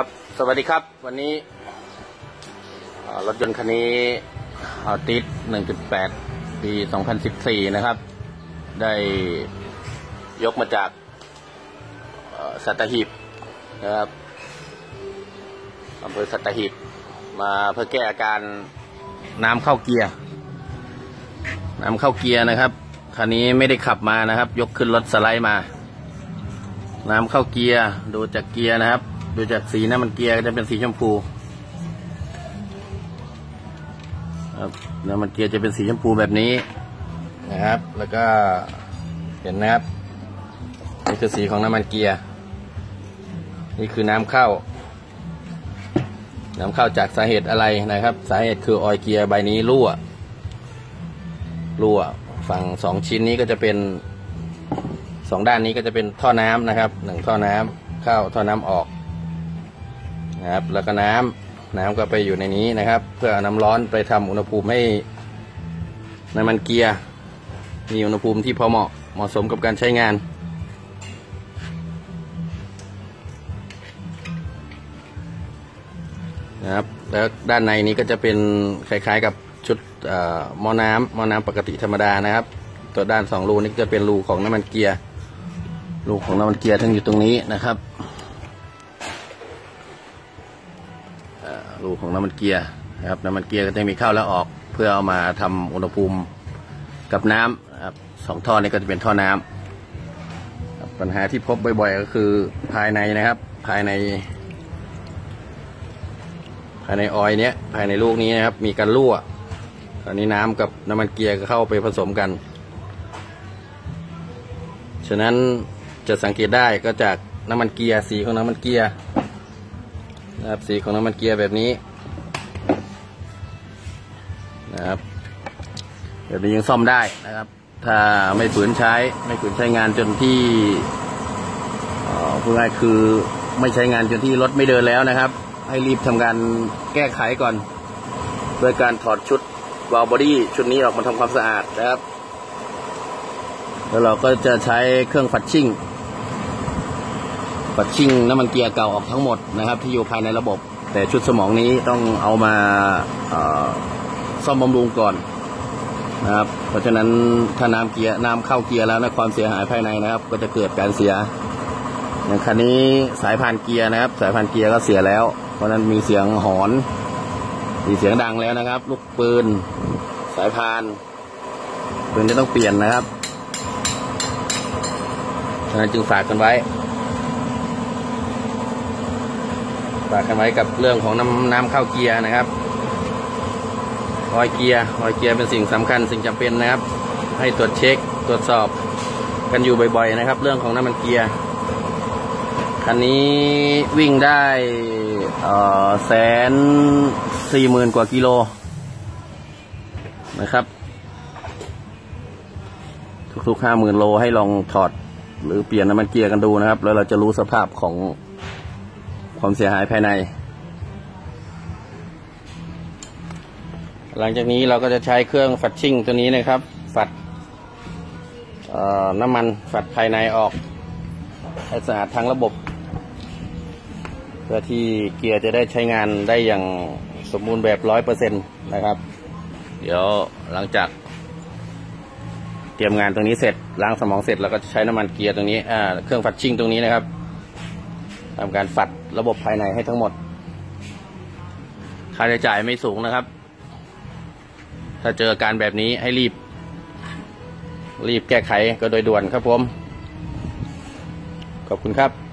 ครับ สวัสดีครับ วันนี้รถยนต์คันนี้ออติส1.8 ปี 2014 นะครับ ได้ยกมาจากสัตหีบนะครับอำเภอสัตหีบมาเพื่อแก้อาการน้ำเข้าเกียร์ น้ำเข้าเกียร์นะครับ คันนี้ไม่ได้ขับมานะครับ ยกขึ้นรถสไลด์มา น้ำเข้าเกียร์ ดูจากเกียร์นะครับ ดูจากสีน้ำมันเกียร์ก็จะเป็นสีชมพูครับน้ำมันเกียร์จะเป็นสีชมพูแบบนี้นะครับ แล้วก็เห็นนะครับนี่คือสีของน้ำมันเกียร์นี่คือน้ำเข้า น้ำเข้าจากสาเหตุอะไรนะครับ สาเหตุคือออยเกียร์ใบนี้รั่ว รั่ว ฝั่งสองชิ้นนี้ก็จะเป็นสองด้านนี้ก็จะเป็นท่อน้ำนะครับหนึ่งท่อน้ำเข้าท่อน้ำออก นะครับ แล้วก็น้ำน้ำก็ไปอยู่ในนี้นะครับ เพื่อน้ำร้อนไปทำอุณหภูมิให้น้ำมันเกียร์มีอุณหภูมิที่พอเหมาะเหมาะสมกับการใช้งาน นะครับ แล้วด้านในนี้ก็จะเป็นคล้ายๆกับชุดหม้อน้ำหม้อน้ำปกติธรรมดานะครับ ตัวด้านสองรูนี่จะเป็นรูของน้ำมันเกียร์รูของน้ำมันเกียร์ทั้งอยู่ตรงนี้นะครับ รูของน้ำมันเกียร์นะครับน้ำมันเกียร์ก็จะมีเข้าแล้วออกเพื่อเอามาทำอุณหภูมิกับน้ำนะครับสองท่อนี้ก็จะเป็นท่อน้ำปัญหาที่พบบ่อยๆ ก็คือภายในนะครับ ภายใน ภายในออยเนี้ยภายในลูกนี้นะครับ มีการรั่วตอนนี้น้ำกับน้ำมันเกียร์ก็เข้าไปผสมกัน ฉะนั้นจะสังเกตได้ก็จากน้ำมันเกียร์สีของน้ำมันเกียร์ นะครับสีของน้ำมันเกียร์แบบนี้นะครับแบบนี้ยังซ่อมได้นะครับ ถ้าไม่ฝืนใช้ไม่ฝืนใช้งานจนที่เออพูดง่ายคือไม่ใช้งานจนที่รถไม่เดินแล้วนะครับ ให้รีบทำการแก้ไขก่อน โดยการถอดชุดวาล์วบอดี้ชุดนี้ออกมาทำความสะอาดนะครับ แล้วเราก็จะใช้เครื่องฝัดชิ่ง ฝัดชิ่งน้ำมันเกียร์เก่าออกทั้งหมดนะครับที่อยู่ภายในระบบ แต่ชุดสมองนี้ต้องเอามาซ่อมบำรุงก่อนนะครับเพราะฉะนั้นถ้าน้ำเกียร์น้ำเข้าเกียร์แล้วนะความเสียหายภายในนะครับ ก็จะเกิดการเสียอย่างคันนี้สายพานเกียร์นะครับ สายพานเกียร์ก็เสียแล้ว เพราะฉะนั้นมีเสียงหอน มีเสียงดังแล้วนะครับ ลูกปืน สายพานปืนจะต้องเปลี่ยนนะครับฉะนั้นจึงฝากกันไว้ ฝากกันไว้กับเรื่องของน้ำน้ำเข้าเกียร์นะครับออยเกียร์ออยเกียร์เป็นสิ่งสำคัญสิ่งจำเป็นนะครับ ให้ตรวจเช็คตรวจสอบกันอยู่บ่อยๆนะครับ เรื่องของน้ำมันเกียร์คันนี้วิ่งได้แสนสี่หมื่นกว่ากิโลนะครับ ทุกๆห้าหมื่นโลให้ลองถอดหรือเปลี่ยนน้ำมันเกียร์กันดูนะครับ แล้วเราจะรู้สภาพของ ความเสียหายภายใน หลังจากนี้เราก็จะใช้เครื่องฝัดชิ่งตัวนี้นะครับ ฝัดน้ำมันฝัดภายในออกให้สะอาดทั้งระบบ เพื่อที่เกียร์จะได้ใช้งานได้อย่างสมบูรณ์แบบร้อยเปอร์เซ็นต์นะครับ เดี๋ยวหลังจากเตรียมงานตรงนี้เสร็จล้างสมองเสร็จแล้วก็จะใช้น้ำมันเกียร์ตรงนี้เครื่องฝัดชิ่งตรงนี้นะครับทำการฝัด ระบบภายในให้ทั้งหมด ค่าใช้จ่ายไม่สูงนะครับ ถ้าเจอการแบบนี้ให้รีบ รีบแก้ไขก็โดยด่วนครับผม ขอบคุณครับ